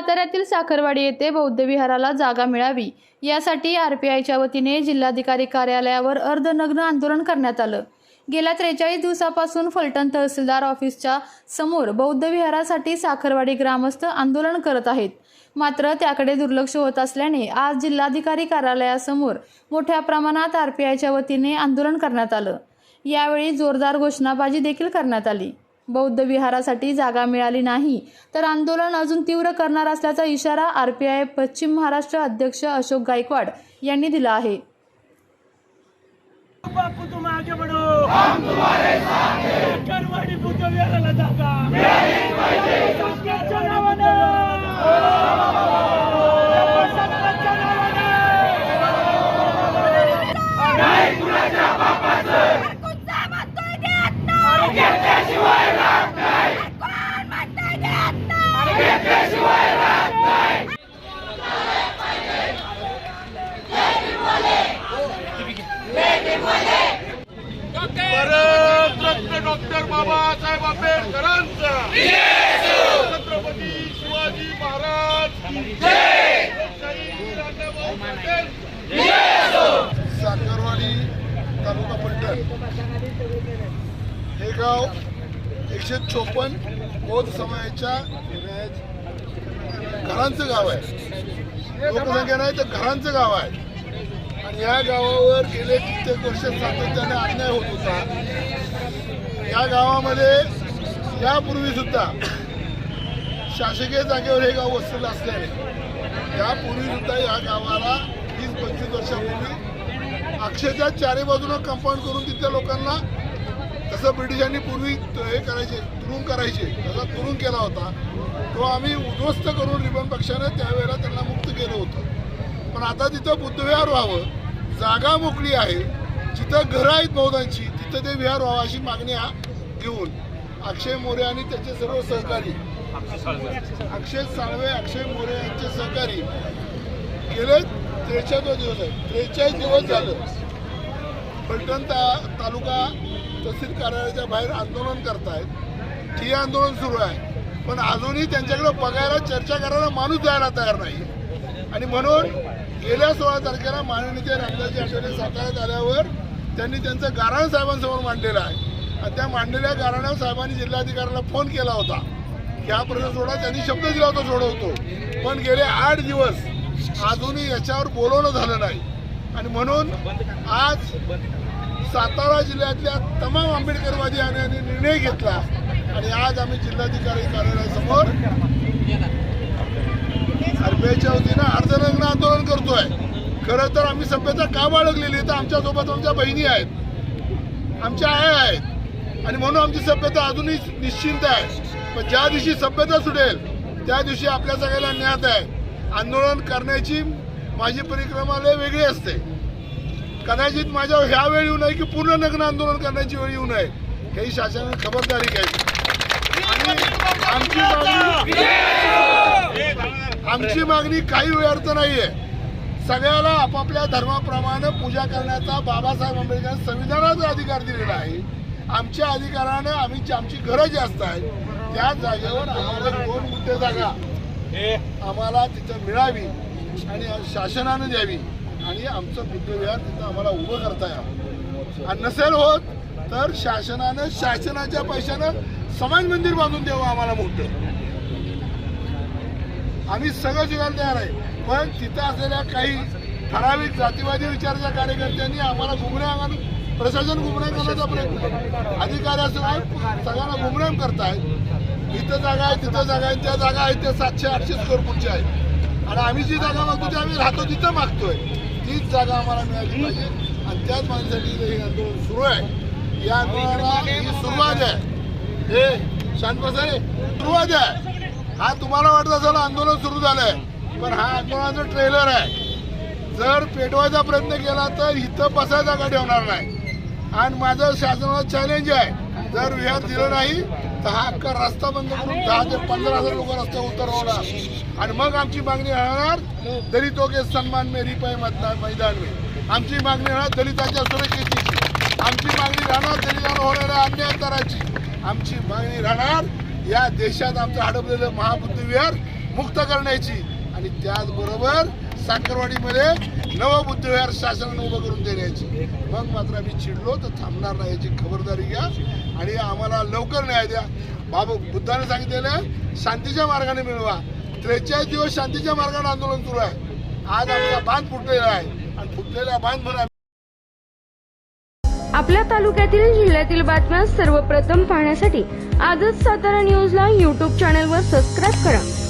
साताऱ्यातील साखरवाडी येथे बौद्ध विहाराला जागा मिळावी. यासाठी आरपीआयच्या वतीने जिल्हाधिकारी कार्यालयावर अर्धनग्न आंदोलन करण्यात आलं. गेल्या त्रेचाळीस दिवसापासून फलटण तहसीलदार ऑफिसच्या समोर बौद्ध विहारासाठी साखरवाडी ग्रामस्थ आंदोलन करत आहेत. मात्र त्याकडे दुर्लक्ष होत असल्याने आज जिल्हाधिकारी कार्यालयासमोर मोठ्या प्रमाणात आरपीआयच्या वतीने आंदोलन करण्यात आलं. यावेळी जोरदार घोषणाबाजी देखील करण्यात आली. बौद्ध विहारासाठी जागा मिळाली नाही. तर आंदोलन अजून तीव्र करणार असल्याचा इशारा आर पी आय पश्चिम महाराष्ट्र अध्यक्ष अशोक गायकवाड यांनी दिला आहे. बापू तुम आगे बढ़ो. हम तुम्हारे साथ हैं. करवाडी बुद्ध जागा. डॉक्टर बाबासाहेब आंबेडकरांचा छत्रपती शिवाजी महाराज की जय. लोकशाही साखरवाडी तालुका पलटण हे गाव एकशे चोपन्न बौद्ध समाजाच्या घरांचं गाव आहे. लोकसंख्या नाही तर घरांचं गाव आहे. आणि या गावावर गेले कित्येक वर्ष सातत्याने अन्याय होत होता. या गावामध्ये यापूर्वी सुद्धा शासकीय जागेवर हे गाव वसलेलं असल्याने यापूर्वी सुद्धा या गावाला वीस पंचवीस वर्षापूर्वी अक्षरशः चारी बाजूनं कंपाऊंड करून तिथल्या लोकांना जसं ब्रिटिशांनी पूर्वी हे करायचे तुरुंग करायचे. त्याचा तुरुंग केला होता. तो आम्ही उद्ध्वस्त करून रिबन पक्षानं त्यावेळेला त्यांना मुक्त केलं होतं. पण आता तिथं बुद्धविहार व्हावं जागा मोकळी आहे. जिथं घरं आहेत बौद्धांची तिथं ते विहार व्हावं अशी मागणी हा घेऊन अक्षय मोरे आणि त्याचे सर्व सहकारी अक्षय साळवे अक्षय मोरे यांचे सहकारी गेले. त्रेचाळीस दिवस आहे त्रेचाळीस दिवस झालं. पलटण ता तालुका तहसील कार्यालयाच्या बाहेर आंदोलन करतायत. ठिय्या आंदोलन सुरू आहे. पण अजूनही त्यांच्याकडे बघायला चर्चा करायला माणूस जायला तयार नाही. आणि म्हणून गेल्या सोळा तारखेला माननीय रामदासजी आठवले साताऱ्यात आल्यावर त्यांनी त्यांचं गाराण साहेबांसमोर मांडलेलं आहे. आणि त्या मांडलेल्या गाराण्या साहेबांनी जिल्हाधिकाऱ्याला फोन केला होता. की हा प्रश्न सोडा त्यांनी शब्द दिला होता सोडवतो. पण गेले आठ दिवस अजूनही याच्यावर बोलवणं झालं नाही. आणि म्हणून आज सातारा जिल्ह्यातल्या तमाम आंबेडकरवादी यांनी निर्णय घेतला. आणि आज आम्ही जिल्हाधिकारी कार्यालयासमोर आरबीआयच्या वतीनं अर्धरंगण आंदोलन करतोय. खरं तर आम्ही सभ्यता का बाळगलेली तर आमच्यासोबत आमच्या बहिणी आहेत. आमच्या आया आहेत. आणि म्हणून आमची सभ्यता अजूनही निश्चिंत आहे. पण ज्या दिवशी सभ्यता सुटेल त्या दिवशी आपल्या सगळ्याला ज्ञात आहे. आंदोलन करण्याची माझी परिक्रमा लय वेगळी असते. कदाचित माझ्या ह्या वेळी येऊ नये की पूर्ण नग्न आंदोलन करण्याची वेळ येऊ नये. ही शासनाने खबरदारी घ्यायची. आणि आमची मागणी आमची मागणी काही व्यर्थ नाहीये. सगळ्याला आपापल्या धर्माप्रमाणे पूजा करण्याचा बाबासाहेब आंबेडकर संविधानाचा अधिकार दिलेला आहे. आमच्या अधिकारानं आम्ही आमची घरं जास्त आहेत त्या जागेवर आम्हाला दोन मुद्दे जागा आम्हाला तिथं मिळावी आणि शासनानं द्यावी. आणि आमचं बुद्धविहार तिथं आम्हाला उभं करता यावं. आणि नसेल होत तर शासनानं शासनाच्या पैशानं समाज मंदिर बांधून द्यावं आम्हाला मोठं. आम्ही सगळं शिकायला तयार आहे पण तिथं असलेल्या काही ठराविक जातीवादी विचाराच्या कार्यकर्त्यांनी आम्हाला गुमराह प्रशासन गुमराह करण्याचा प्रयत्न अधिकारी असं आहे सगळ्यांना गुमराह करतायत. इथं जागा आहे तिथं जागा आहे त्या जागा आहेत त्या सातशे आठशे स्क्वेअर फूटच्या आहेत. आणि आम्ही जी जागा मागतो ती आम्ही राहतो तिथं मागतोय. तीच जागा आम्हाला मिळाली पाहिजे. आणि त्याच माणसाठी हे आंदोलन सुरू आहे. या आंदोलनाला ही सुरुवात आहे. हे शांतप्रसाद सुरुवात आहे. हा तुम्हाला वाटत असेल आंदोलन सुरू झालंय पण हा आंदोलनाचं ट्रेलर आहे. जर पेटवायचा प्रयत्न केला तर इथं बसायला जागा ठेवणार नाही. आणि माझं शासनाला चॅलेंज आहे. जर विहार दिलं नाही हा अख्खा रस्ता बंद करून दहा ते पंधरा हजार लोक रस्त्यावर उतरवणार. आणि मग आमची मागणी राहणार दलितों के सन्मान में रिपाय मतदान मैदान में. आमची मागणी राहणार दलिताच्या सुरक्षेची. आमची मागणी राहणार दलितांना होणाऱ्या अन्याय करायची. आमची मागणी राहणार या देशात आमचं हडपलेलं महाबुद्धिविहार मुक्त करण्याची. आणि त्याचबरोबर साखरवाडीमध्ये नवं बुद्धविहार शासनानं उभं करून देण्याची. मग मात्र आम्ही चिडलो तर थांबणार नाही याची खबरदारी घ्या आणि आम्हाला लवकर न्याय द्या. बाबा बुद्धाने सांगितलेलं शांतीच्या मार्गाने मिळवा. त्रेचाळीस दिवस शांतीच्या मार्गाने आंदोलन सुरू आहे. आज आमचा बांध फुटलेला आहे आणि फुटलेला बांध म्हणून आपल्या तालुक्यातील जिल्ह्यातील बातम्या सर्वप्रथम पाहण्यासाठी आजच सातारा न्यूजला यूट्यूब चॅनलवर सबस्क्राईब करा.